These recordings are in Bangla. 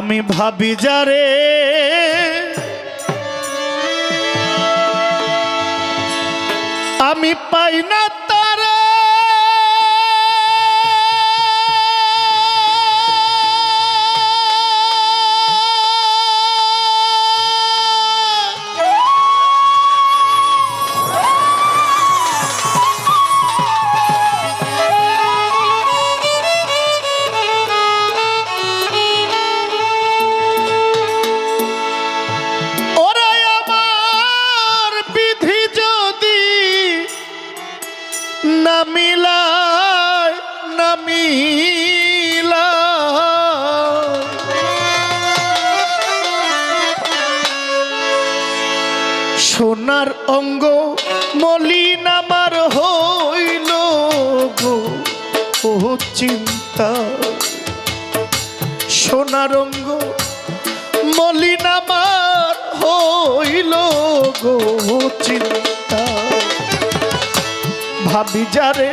আমি ভাবি যারে আমি পাই না মলিন আমার হইল গো ও চিন্তা। সোনারঙ্গ মলিন আমার হইল গো চিন্তা। ভাবি যারে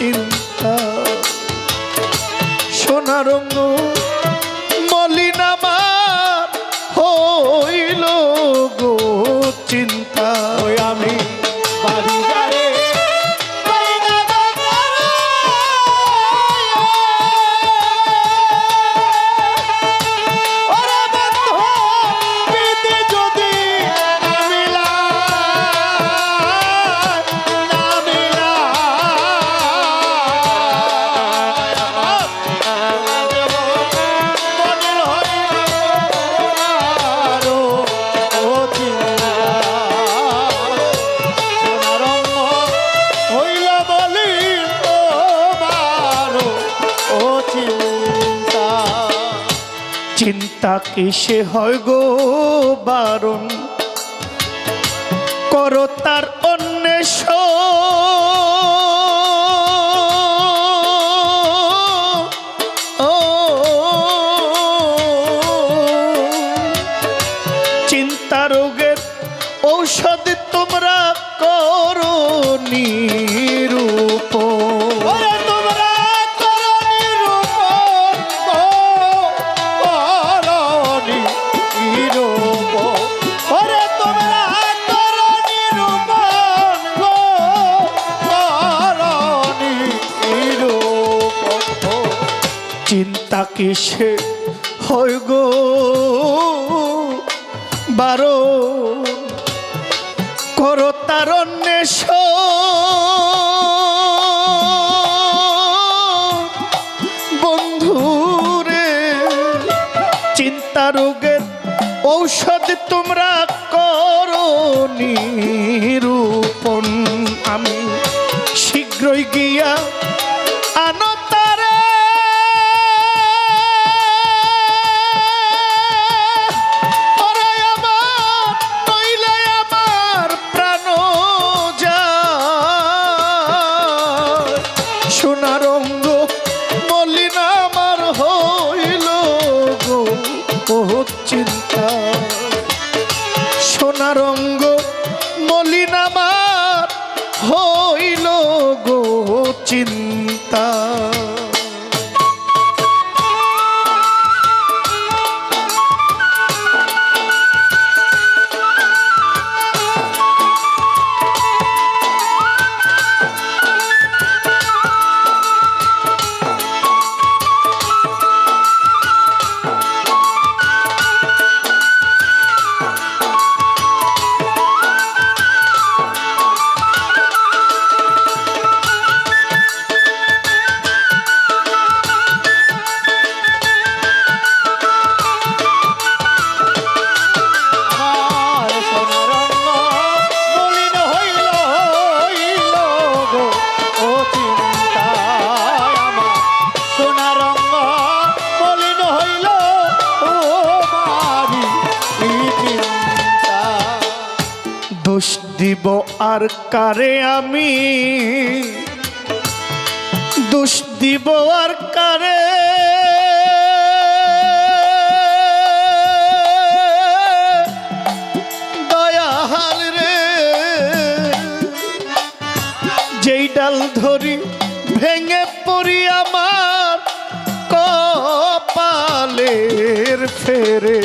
you কিসে হয় গো বারণ। করো তার সে হয় গো বারো। করো তার বন্ধুরে চিন্তা রোগের ঔষধ তোমরা করো নিরূপণ। আমি শীঘ্রই গিয়া আনো চিন্তা দিব আর কারে আমি? দোষ দিব আর কারে? দয়াল রে, যেই ডাল ধরি ভেঙে পড়ি আমার কপালের ফেরে।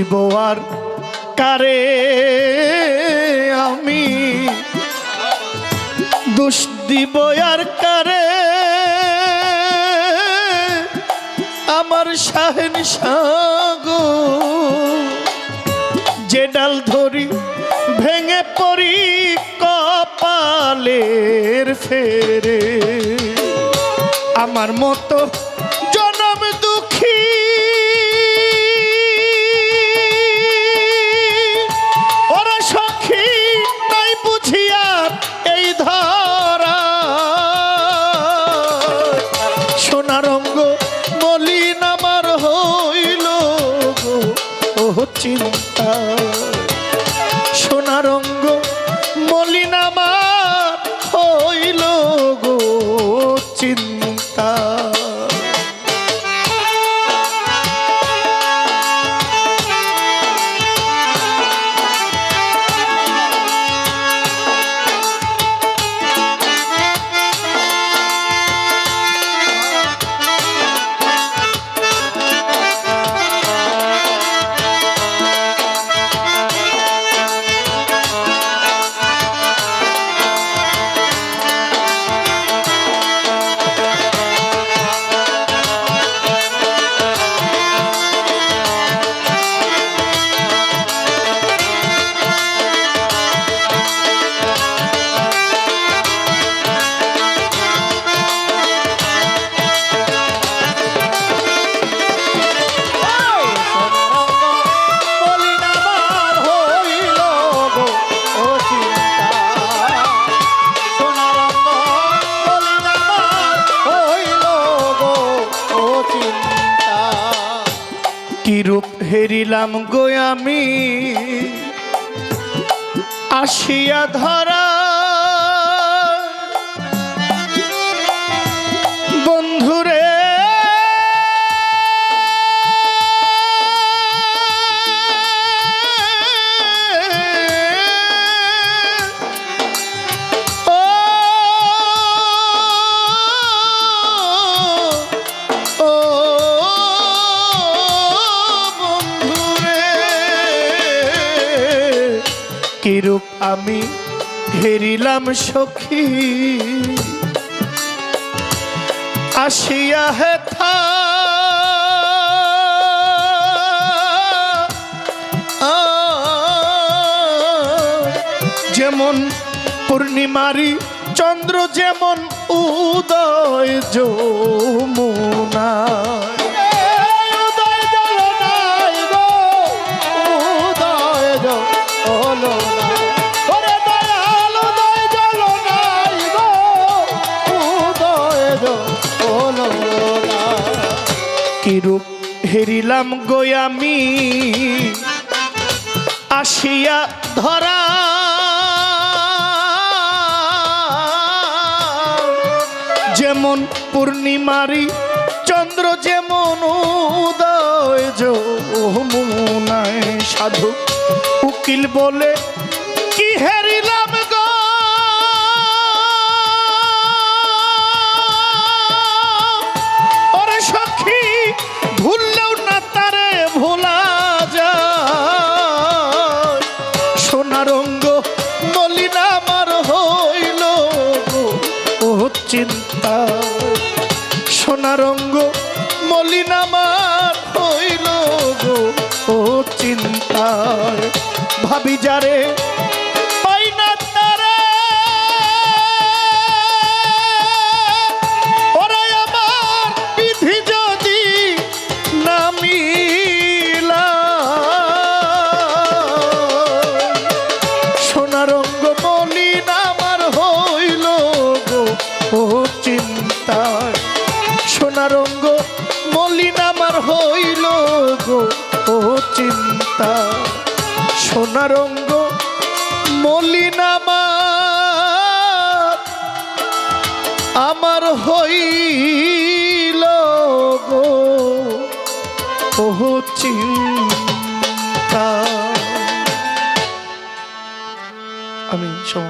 দিব আর কারে আমি? দোষ দিব আর কারে? আমার শাহেন সাগো যে ডাল ধরি ভেঙে পড়ি কপালের ফেরে। আমার মতো হেরিলাম গো আমি। আসিয়া ধরা কিরূপ আমি হেরিলাম সখী? আসিয়া হেথা যেমন পূর্ণিমারি চন্দ্র যেমন উদয় যমুনা। কিরূপ হেরিলাম গোয়ামি আসিয়া ধরা। যেমন পূর্ণিমারি চন্দ্র, যেমন উদয়, যমুনায় সাধু উকিল বলে কি হেরিলাম সোনারঙ্গ মলিন আমার হইল গো ও চিন্তার ভাবি যারে সোনারঙ্গ মলিনামা আমার হইল গো। চিন্তা। আমি সম